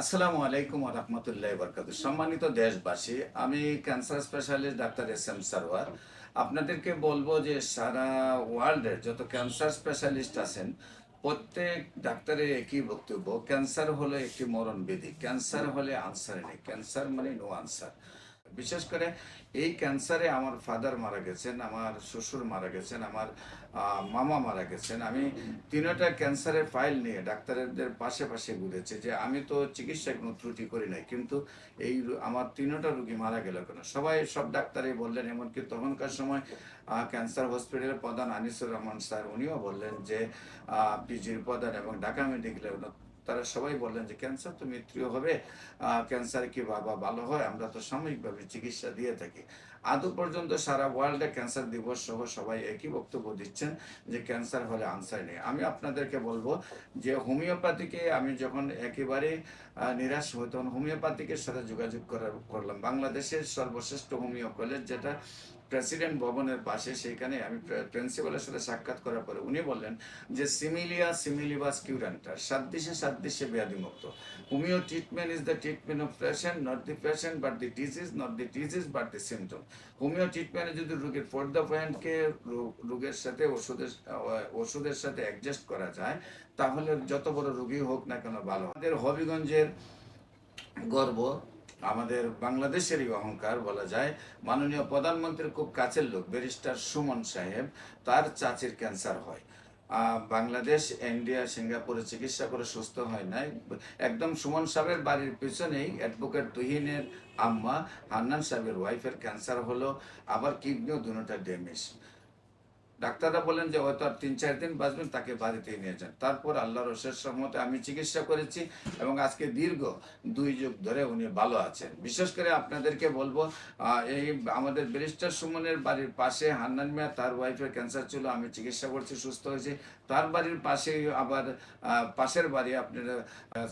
আসসালামু আলাইকুম রহমতুল্লাহ বরকাত সম্মানিত দেশবাসী, আমি cancer specialist doctor S M Sarwar. আপনাদেরকে বলব যে সারা ওয়ার্ল্ডের যত ক্যান্সার স্পেশালিস্ট আছেন, প্রত্যেক ডাক্তারের একই বক্তব্য, ক্যান্সার হলো একটি মরণ বিধি ক্যান্সার হলে আনসার নেই, ক্যান্সার মানে নো আনসার। বিশেষ করে এই ক্যান্সারে আমার ফাদার মারা গেছেন, আমার শ্বশুর মারা গেছেন, আমার মামা মারা গেছেন। আমি তিনটা ক্যান্সারের ফাইল নিয়ে ডাক্তারদের পাশে পাশে ঘুরেছি যে আমি তো চিকিৎসায় কোনো ত্রুটি করি নাই, কিন্তু এই আমার তিনটা রুগী মারা গেল কেন? সবাই, সব ডাক্তারই বললেন, এমনকি তখনকার সময় ক্যান্সার হসপিটালের প্রধান আনিসুর রহমান স্যার, উনিও বললেন যে পিজির প্রধান এবং ঢাকা মেডিকেলের তারা সবাই বললেন যে, ক্যান্সার তো মৃত্যু হবে ক্যান্সার কি বাবা ভালো হয়? আমরা তো সাময়িকভাবে চিকিৎসা দিয়ে থাকি। আদৌ পর্যন্ত সারা ওয়ার্ল্ডে ক্যান্সার দিবস সহ সবাই একই বক্তব্য দিচ্ছেন যে, ক্যান্সার হলে আনসার নেই। আমি আপনাদেরকে বলব যে, হোমিওপ্যাথিকে আমি যখন একেবারে নিরাশ হই, তখন হোমিওপ্যাথিকের সাথে যোগাযোগ করার, করলাম। বাংলাদেশের সর্বশ্রেষ্ঠ হোমিও কলেজ যেটা প্রেসিডেন্ট ভবনের পাশে সেইখানে আমি প্রিন্সিপালের সাথে সাক্ষাৎ করার পরে উনি বললেন যে সিমিলিয়া সিমিলিবাস কিউরান্টার, সাদৃশ্যে সাদৃশ্যে ব্যাধিমুক্ত। Homeo treatment is the treatment of patient, not the patient, but the disease, not the disease, but the symptom. Homeo ট্রিটমেন্টে যদি রোগীর ফোর দ্য পয়েন্টকে রোগের সাথে ওষুধের ওষুধের সাথে অ্যাডজাস্ট করা যায়, তাহলে যত বড় রোগী হোক না কেন ভালো। আমাদের হবিগঞ্জের গর্ব আমাদের বাংলাদেশেরই অহংকার বলা যায়। মাননীয় প্রধানমন্ত্রীর খুব কাছের লোক, ব্যারিস্টার সুমন সাহেব, তার চাচির ক্যান্সার হয়। বাংলাদেশ, ইন্ডিয়া, সিঙ্গাপুরে চিকিৎসা করে সুস্থ হয় নাই। একদম সুমন সাহেবের বাড়ির পিছনেই অ্যাডভোকেট তুহিনের আম্মা, হান্নান সাহেবের ওয়াইফের ক্যান্সার হলো, আবার কিডনিও দুটা ড্যামেজ। ডাক্তাররা বলেন যে হয়তো আর তিন, চার দিন বাঁচবেন, তাকে বাড়িতে নিয়ে যান। তারপর আল্লাহর অশেষ রহমতে আমি চিকিৎসা করেছি এবং আজকে দীর্ঘ দুই যুগ ধরে উনি ভালো আছেন। বিশেষ করে আপনাদেরকে বলব এই আমাদের ব্যারিস্টার সুমনের বাড়ির পাশে হান্নান মিয়া, তার ওয়াইফের ক্যান্সার ছিল, আমি চিকিৎসা করছি, সুস্থ হয়েছি। তার বাড়ির পাশে আবার পাশের বাড়ি আপনার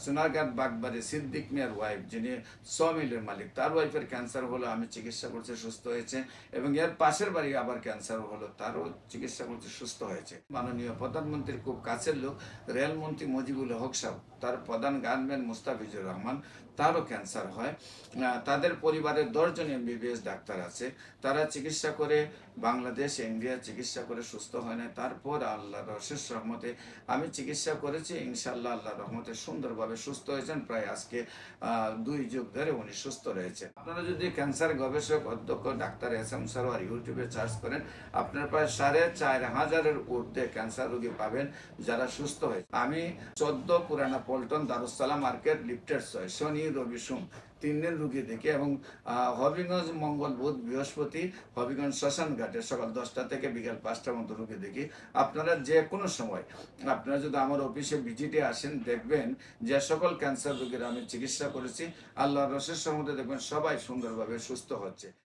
সোনারঘাট বাগবাড়ি সিদ্দিক মিয়ার ওয়াইফ যিনি সমিলের মালিক, তার ওয়াইফের ক্যান্সার হলো, আমি চিকিৎসা করছি, সুস্থ হয়েছে। এবং এর পাশের বাড়ি আবার ক্যান্সার হলো, তারও চিকিৎসা করতে সুস্থ হয়েছে। মাননীয় প্রধানমন্ত্রীর খুব কাছের লোক, রেলমন্ত্রী মজিবুল হক সাহেব, তার প্রধান গানম্যান মুস্তাফিজুর রহমান, তারও ক্যান্সার হয়। তাদের পরিবারের দশজন এমবিবিএস ডাক্তার আছে। তারা চিকিৎসা করে বাংলাদেশ, ইন্ডিয়া চিকিৎসা করে সুস্থ হয় না তারপর আল্লাহর অশেষ রহমতে আমি চিকিৎসা করেছি। ইনশাল্লাহ আল্লাহর রহমতে সুন্দরভাবে সুস্থ হয়েছেন। প্রায় আজকে দুই যুগ ধরে উনি সুস্থ রয়েছে আপনারা যদি ক্যান্সার গবেষক, অধ্যক্ষ, ডাক্তার এস এম সারোয়ার ইউটিউবে সার্চ করেন, আপনার প্রায় সাড়ে চার হাজারের ঊর্ধ্বে ক্যান্সার রোগী পাবেন যারা সুস্থ হয়েছে আমি চোদ্দ পুরানা পল্টন দারুসালাম মার্কেট লিফটেড ছয়, শনি, রবি, সোম তিন দিন রুগী দেখি এবং হবিগঞ্জ মঙ্গল বুধ বৃহস্পতি হবিগঞ্জ শ্মশান ঘাটে সকাল দশটা থেকে বিকাল পাঁচটার মতো রুগী দেখি। আপনারা যে কোনো সময় আপনারা যদি আমার অফিসে ভিজিটে আসেন, দেখবেন যে সকল ক্যান্সার রোগীর আমি চিকিৎসা করেছি। আল্লাহ রসের সম্বন্ধে দেখবেন সবাই সুন্দরভাবে সুস্থ হচ্ছে।